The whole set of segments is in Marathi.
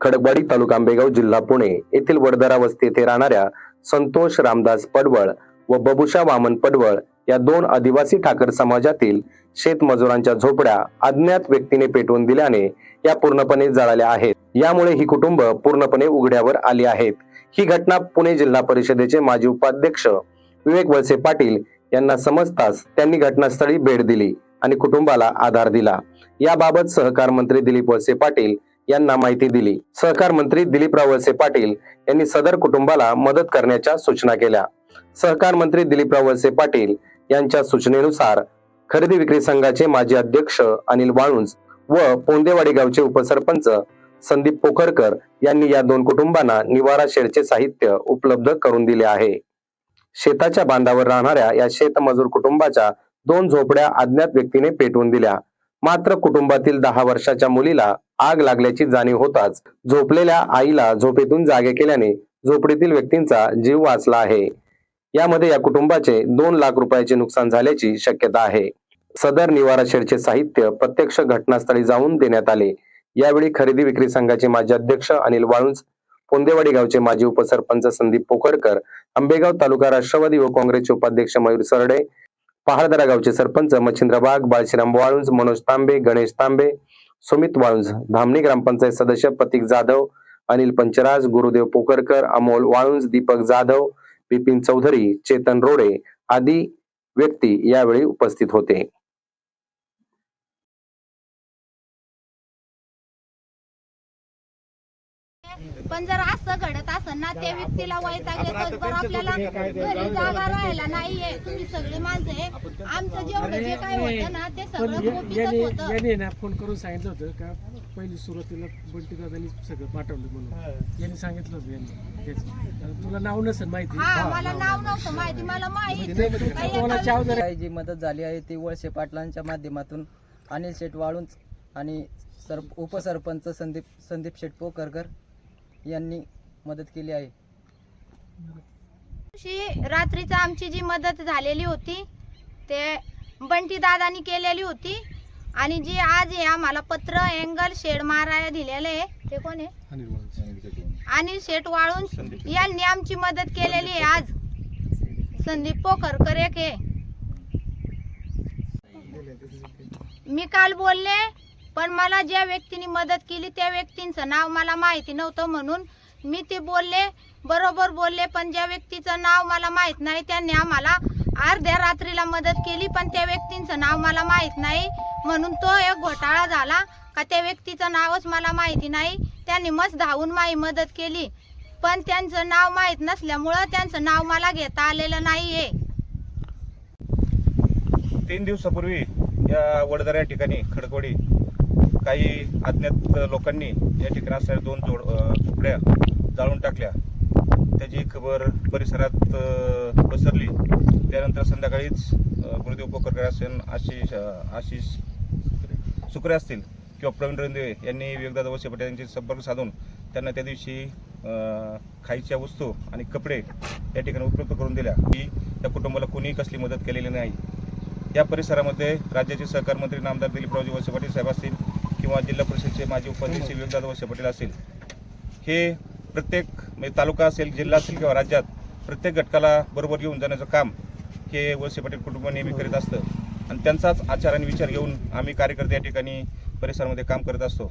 खडकवाडी तालुका आंबेगाव जिल्हा पुणे येथील वडदरा वस्ती येथे राहणाऱ्या संतोष रामदास पडवळ व बबुषा वामन पडवळ या दोन आदिवासी ठाकर समाजातील शेतमजुरांच्या झोपड्या अज्ञात व्यक्तीने पेटवून दिल्याने या पूर्णपणे जळाल्या आहेत. यामुळे ही कुटुंब पूर्णपणे उघड्यावर आली आहेत. ही घटना पुणे जिल्हा परिषदेचे माजी उपाध्यक्ष विवेक वळसे पाटील यांना समजताच त्यांनी घटनास्थळी भेट दिली आणि कुटुंबाला आधार दिला. याबाबत सहकार मंत्री दिलीप वळसे पाटील यांना माहिती दिली. सहकार मंत्री दिलीपराव वळसे पाटील यांनी सदर कुटुंबाला मदत करण्याच्या सूचना केल्या. सहकार मंत्री दिलीपराव वळसे पाटील यांच्या सूचनेनुसार खरेदी विक्री संघाचे माजी अध्यक्ष अनिल वाळुंज व पोंदेवाडी गावचे उपसरपंच संदीप पोखरकर यांनी या दोन कुटुंबांना निवारा शेडचे साहित्य उपलब्ध करून दिले आहे. शेताच्या बांधावर राहणाऱ्या या शेतमजूर कुटुंबाच्या दोन झोपड्या अज्ञात व्यक्तीने पेटवून दिल्या. मात्र कुटुंबातील दहा वर्षाच्या मुलीला आग लागल्याची जाणीव होताच. झोपलेल्या आईला झोपेतून जागे केल्याने झोपडीतील व्यक्तींचा जीव वाचला आहे. यामध्ये या कुटुंबाचे दोन लाख रुपयाचे नुकसान झाल्याची शक्यता आहे. सदर निवारा शेडचे साहित्य प्रत्यक्ष घटनास्थळी जाऊन देण्यात आले. यावेळी खरेदी विक्री संघाचे माजी अध्यक्ष अनिल वाळुंज पोंदेवाडी गावचे माजी उपसरपंच संदीप पोकरकर आंबेगाव तालुका राष्ट्रवादी व काँग्रेसचे उपाध्यक्ष मयूर सरडे पहाडदरा गावचे सरपंच मच्छिंद्र वाघ बाळशीराम वाळुंज मनोज तांबे गणेश तांबे सुमित वाळुंज धामणी ग्रामपंचायत सदस्य प्रतीक जाधव अनिल पंचराज गुरुदेव पोकरकर अमोल वाळुंज दीपक जाधव बिपिन चौधरी चेतन रोडे आदी व्यक्ती यावेळी उपस्थित होते. पण जर असं घडत असेल ना त्या व्यक्तीला वैताग येतो बरं आपल्याला घरी जागा राहायला नाहीये. तुम्ही सगळे माणसं आमचं जेवढं जे काय होतं ना ते पण सगळं या- कोपीतच याने होतं. याने ना फोन करून सांगितलं होतं का पहिली सुरुवातीला बंटी दादानी सगळं पाठवलं म्हणून. यांनी सांगितलं होतं यांनी. तेच. आता तुला नाव नसेल माहिती. हा मला नाव नव्हतं माहिती मला माहीत. ते तुमचं काही जी मदत झाली आहे ती वळसे पाटलांच्या माध्यमातून अनिल शेठ वाळुंज आणि सर उपसरपंच संदीप संदीप शेठ पोकरकर यांनी मदत केली आहे. दिवशी रात्रीचं आमची जी मदत झालेली होती ते बंटी दादानी केलेली होती. आणि जी आज आहे आम्हाला पत्र एंगल शेड मारायला दिलेलं आहे. ते कोण आहे? अनिल शेठ वाळून यांनी आमची मदत केलेली आहे आज. संदीप पोखरकर एक आहे. मी काल बोलले पण मला ज्या व्यक्तीने मदत केली त्या व्यक्तींचं नाव मला माहिती नव्हतं म्हणून मी ते बोलले बरोबर बोलले पण ज्या व्यक्तीचं नाव मला माहीत नाही त्यांनी आम्हाला अर्ध्या रात्रीला मदत केली पण त्या व्यक्तींचं नाव मला माहीत नाही. म्हणून तो एक घोटाळा झाला. का त्या व्यक्तीचं नावच मला माहिती नाही. त्यांनी मस्त धावून माझी मदत केली. पण त्यांचं नाव माहीत नसल्यामुळं त्यांचं नाव मला घेता आलेलं नाहीये. तीन दिवसापूर्वी या वडदर या ठिकाणी खडकवाडी काही अज्ञात लोकांनी या ठिकाणी असणाऱ्या दोन जोड तुकड्या जाळून टाकल्या. त्याची खबर परिसरात पसरली. त्यानंतर संध्याकाळीच गुरुदेव पोकरकर असेल आशिष आशिष सुकरे असतील किंवा प्रवीण रंदे यांनी विवेकदादा वसे पटेल यांचे संपर्क साधून त्यांना त्या दिवशी खायच्या वस्तू आणि कपडे या ठिकाणी उपलब्ध करून दिल्या. की त्या कुटुंबाला कोणीही कसली मदत केलेली नाही. या परिसरामध्ये राज्याचे सहकार मंत्री नामदार दिलीपरावजी वसे पाटील साहेब असतील किंवा जिल्हा परिषदेचे माजी उपाध्यक्ष विवेकदादा वसे पाटील असतील. हे प्रत्येक म्हणजे तालुका असेल जिल्हा असेल किंवा राज्यात प्रत्येक घटकाला बरोबर घेऊन जाण्याचं काम हे वळसे पाटील कुटुंब नेहमी करीत असतं. आणि त्यांचाच आचार आणि विचार घेऊन आम्ही कार्यकर्ते या ठिकाणी परिसरामध्ये काम करत असतो.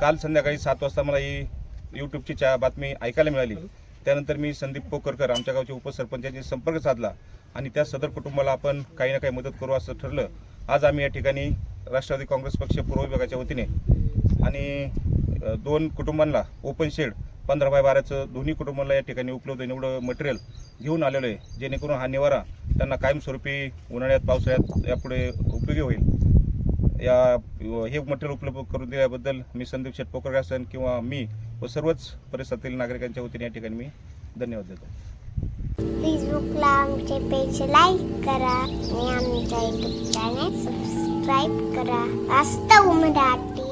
काल संध्याकाळी सात वाजता मला ही यूट्यूबची च्या बातमी ऐकायला मिळाली. त्यानंतर मी संदीप पोकरकर आमच्या गावचे उपसरपंचांशी संपर्क साधला आणि त्या सदर कुटुंबाला आपण काही ना काही मदत करू असं ठरलं. आज आम्ही या ठिकाणी राष्ट्रवादी काँग्रेस पक्ष पूर्व विभागाच्या वतीने आणि दोन कुटुंबांना ओपन शेड पंधरा बाय बाराचं दोन्ही कुटुंबाला या ठिकाणी उपलब्ध एवढं मटेरियल घेऊन आलेलो आहे जेणेकरून हा निवारा त्यांना कायमस्वरूपी उन्हाळ्यात पावसाळ्यात यापुढे उपयोगी होईल. या हे मटेरियल उपलब्ध करून दिल्याबद्दल मी संदीप शेठ पोकर किंवा मी व सर्वच परिसरातील नागरिकांच्या वतीने या ठिकाणी मी धन्यवाद देतो. फेसबुकला आमचे पेज लाईक करा आणि आमच्या युट्यूब चॅनल सबस्क्राईब करा. वास्तव मराठी